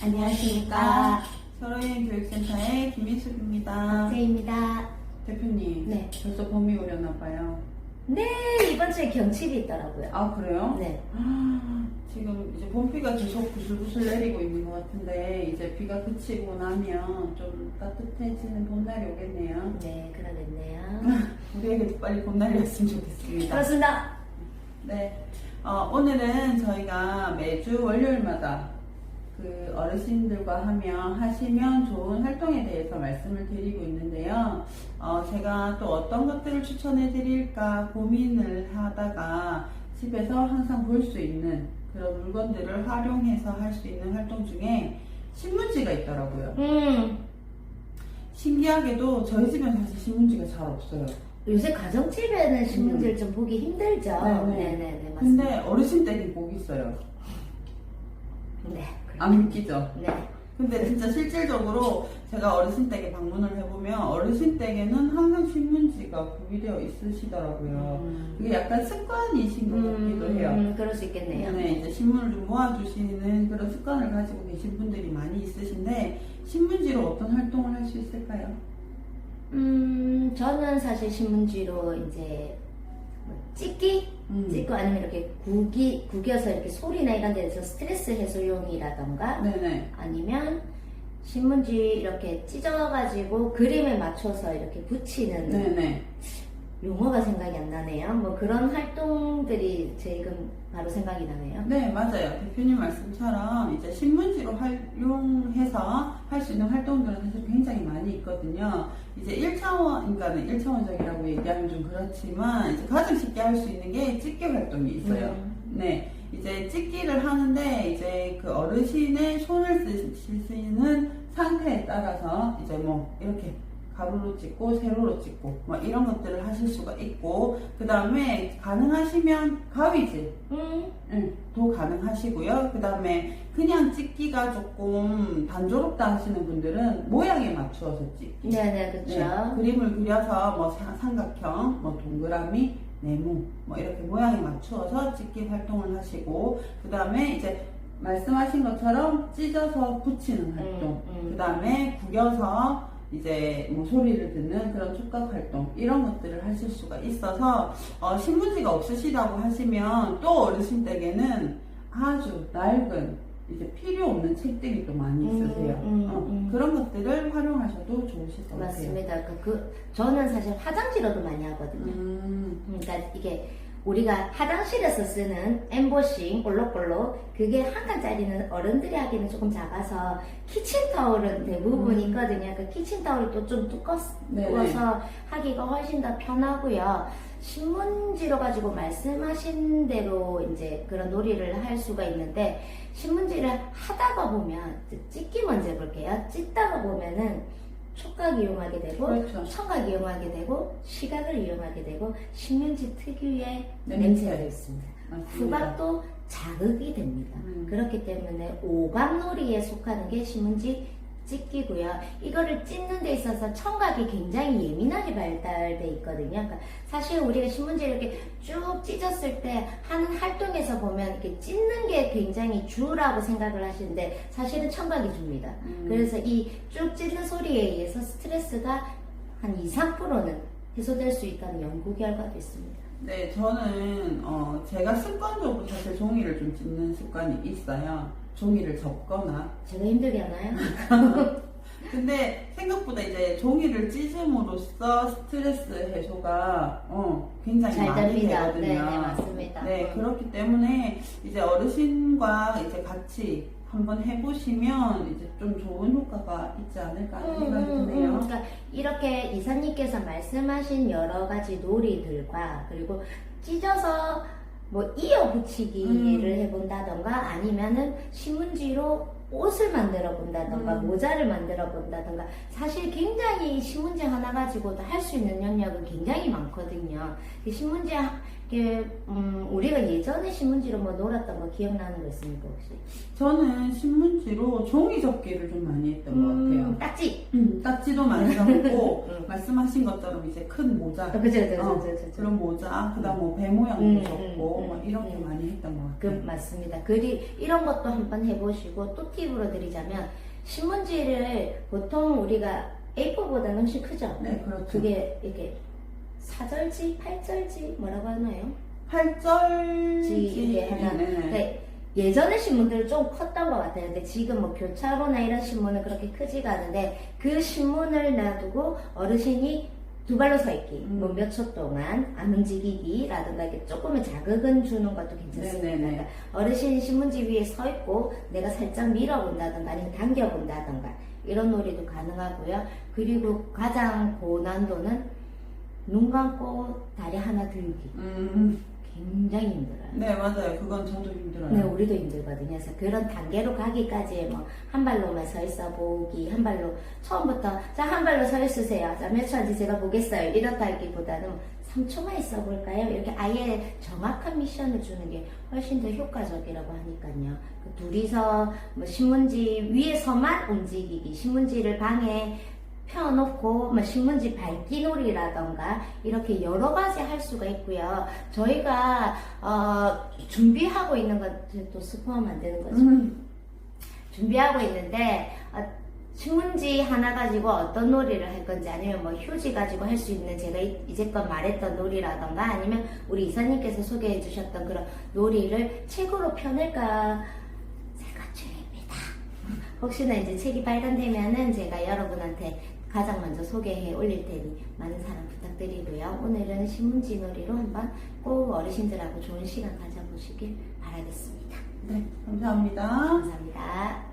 안녕하십니까. 서로인 교육센터의 김희숙입니다. 박재입니다. 대표님, 네. 벌써 봄이 오려나 봐요. 네, 이번 주에 경칩이 있더라고요. 아, 그래요? 네. 아, 지금 이제 봄비가 계속 구슬구슬 내리고 있는 것 같은데, 이제 비가 그치고 나면 좀 따뜻해지는 봄날이 오겠네요. 네, 그러겠네요. 우리에게 빨리 봄날이 왔으면 좋겠습니다. 그렇습니다. 네. 어, 오늘은 저희가 매주 월요일마다 그 어르신들과 하면 하시면 좋은 활동에 대해서 말씀을 드리고 있는데요. 어, 제가 또 어떤 것들을 추천해 드릴까 고민을 하다가 집에서 항상 볼 수 있는 그런 물건들을 활용해서 할 수 있는 활동 중에 신문지가 있더라고요. 음, 신기하게도 저희 집엔 사실 신문지가 잘 없어요. 요새 가정집에는 신문지를 좀 보기 힘들죠. 음. 네네. 네, 네, 네, 맞습니다. 근데 어르신 댁이 꼭 있어요. 네, 안 믿기죠? 네. 근데 진짜 실질적으로 제가 어르신 댁에 방문을 해보면 어르신 댁에는 항상 신문지가 구비되어 있으시더라고요. 음. 그게 약간 습관이신 것 같기도 해요. 음, 그럴 수 있겠네요. 네, 이제 신문을 좀 모아주시는 그런 습관을 가지고 계신 분들이 많이 있으신데 신문지로 어떤 활동을 할 수 있을까요? 음, 저는 사실 신문지로 이제 뭐 찍기? 음. 찍고 아니면 이렇게 구기, 구겨서 이렇게 소리나 이런 데서 스트레스 해소용이라던가 네네. 아니면 신문지 이렇게 찢어가지고 그림에 맞춰서 이렇게 붙이는 네네. 용어가 생각이 안 나네요. 뭐 그런 활동들이 지금 바로 생각이 나네요. 네, 맞아요. 대표님 말씀처럼 이제 신문지로 활용해서 할 수 있는 활동들은 사실 굉장히 많이 있거든요. 이제 1차원, 그러니까는 1차원적이라고 얘기하면 좀 그렇지만 이제 가장 쉽게 할 수 있는 게 찍기 활동이 있어요. 음. 네. 이제 찍기를 하는데 이제 그 어르신의 손을 쓰시는 상태에 따라서 이제 뭐 이렇게 가로로 찍고 세로로 찍고 뭐 이런 것들을 하실 수가 있고 그 다음에 가능하시면 가위질 음, 응, 도 가능하시고요. 그 다음에 그냥 찍기가 조금 단조롭다 하시는 분들은 모양에 맞추어서 찍기. 네네, 그쵸. 네, 그림을 그려서 뭐 사- 삼각형, 뭐 동그라미, 네모, 뭐 이렇게 모양에 맞추어서 찍기 활동을 하시고, 그 다음에 이제 말씀하신 것처럼 찢어서 붙이는 활동, 음, 음. 그 다음에 구겨서 이제 뭐 소리를 듣는 그런 촉각 활동 이런 것들을 하실 수가 있어서 어, 신문지가 없으시다고 하시면 또 어르신 댁에는 아주 낡은 이제 필요 없는 책들이 또 많이 음, 있으세요. 음, 어, 음. 그런 것들을 활용하셔도 좋으실 것 같아요. 맞습니다. 그, 그, 저는 사실 화장지로도 많이 하거든요. 음, 그러니까 이게 우리가 화장실에서 쓰는 엠보싱 볼록볼록 그게 한 칸짜리는 어른들이 하기는 조금 작아서 키친타올은 대부분 음. 있거든요. 그 키친타올이 또좀 네네. 두꺼워서 하기가 훨씬 더 편하고요. 신문지로 가지고 말씀하신 대로 이제 그런 놀이를 할 수가 있는데 신문지를 하다가 보면 찍기 먼저 해볼게요. 찍다가 보면은 촉각 이용하게 되고 그렇죠. 청각 이용하게 되고 시각을 이용하게 되고 신문지 특유의 냄새. 냄새가 있습니다. 맞습니다. 후각도 자극이 됩니다. 음. 그렇기 때문에 오감놀이에 속하는 게 신문지 찍기고요. 이거를 찍는 데 있어서 청각이 굉장히 예민하게 발달돼 있거든요. 그러니까 사실 우리가 신문지 이렇게 쭉 찢었을 때 하는 활동에서 보면 이렇게 찢는 게 굉장히 주라고 생각을 하시는데 사실은 청각이 줍니다. 음. 그래서 이 쭉 찢는 소리에 의해서 스트레스가 한 2, 3%는 해소될 수 있다는 연구 결과도 있습니다. 네, 저는 어, 제가 습관적으로 사실 종이를 좀 찢는 습관이 있어요. 종이를 접거나 제가 힘들게 하나요? 근데 생각보다 이제 종이를 찢음으로써 스트레스 해소가 어, 굉장히 잘 많이 됩니다. 되거든요. 네, 네, 맞습니다. 네, 음. 그렇기 때문에 이제 어르신과 이제 같이 한번 해보시면 이제 좀 좋은 효과가 있지 않을까 하는 생각이 드네요. 그러니까 이렇게 이사님께서 말씀하신 여러 가지 놀이들과 그리고 찢어서 뭐 이어 붙이기를 음. 해본다던가 아니면은 신문지로 옷을 만들어 본다던가 음. 모자를 만들어 본다던가 사실 굉장히 신문지 하나 가지고도 할 수 있는 영역은 굉장히 많거든요. 그 신문지 이게 음, 우리가 예전에 신문지로 뭐 놀았던 거 기억나는 거 있습니까 혹시? 저는 신문지로 종이 접기를 좀 많이 했던 것 같아요. 음, 딱지. 음, 딱지도 많이 사먹고 음. 말씀하신 것처럼 이제 큰 모자 아, 그죠, 그죠, 어, 그죠, 그죠. 그런 모자 그다음 뭐 배 모양도 음, 접고 음, 막 이렇게 음. 많이 했던 것 그 같아요. 맞습니다. 그리 이런 것도 한번 해보시고 또 팁으로 드리자면 신문지를 보통 우리가 A4보다는 훨씬 크죠. 네, 그렇죠. 그게 이렇게 사절지, 팔절지 뭐라고 하나요? 팔절지 이게 하나. 네. 네, 예전의 신문들은 좀 컸던 것 같아요. 근데 지금 뭐 교차로나 이런 신문은 그렇게 크지가 않은데 그 신문을 놔두고 어르신이 두 발로 서 있기, 음. 뭐몇 초 동안 안 움직이기라든가 이렇게 조금의 자극은 주는 것도 괜찮습니다. 네네네. 그러니까 어르신이 신문지 위에 서 있고 내가 살짝 밀어본다든가 아니면 당겨본다든가 이런 놀이도 가능하고요. 그리고 가장 고난도는 눈 감고 다리 하나 들기 음, 굉장히 힘들어요. 네 맞아요. 그건 저도 힘들어요. 네, 우리도 힘들거든요. 그래서 그런 단계로 가기까지 뭐 한 발로만 서 있어 보기, 한 발로 처음부터 자 한 발로 서 있으세요. 자몇 초인지 제가 보겠어요. 이렇다기보다는 3초만 있어 볼까요? 이렇게 아예 정확한 미션을 주는 게 훨씬 더 효과적이라고 하니까요. 그 둘이서 뭐 신문지 위에서만 움직이기, 신문지를 방에 펴놓고 뭐 신문지 밝기 놀이라던가 이렇게 여러 가지 할 수가 있고요. 저희가 어, 준비하고 있는 것도 스포하면 안 되는 거죠. 음, 준비하고 있는데 어, 신문지 하나 가지고 어떤 놀이를 할 건지 아니면 뭐 휴지 가지고 할 수 있는 제가 이- 이제껏 말했던 놀이라던가 아니면 우리 이사님께서 소개해 주셨던 그런 놀이를 책으로 펴낼까 생각 중입니다. 혹시나 이제 책이 발간되면은 제가 여러분한테 가장 먼저 소개해 올릴 테니 많은 사랑 부탁드리고요. 오늘은 신문지 놀이로 한번 꼭 어르신들하고 좋은 시간 가져보시길 바라겠습니다. 네 감사합니다. 감사합니다.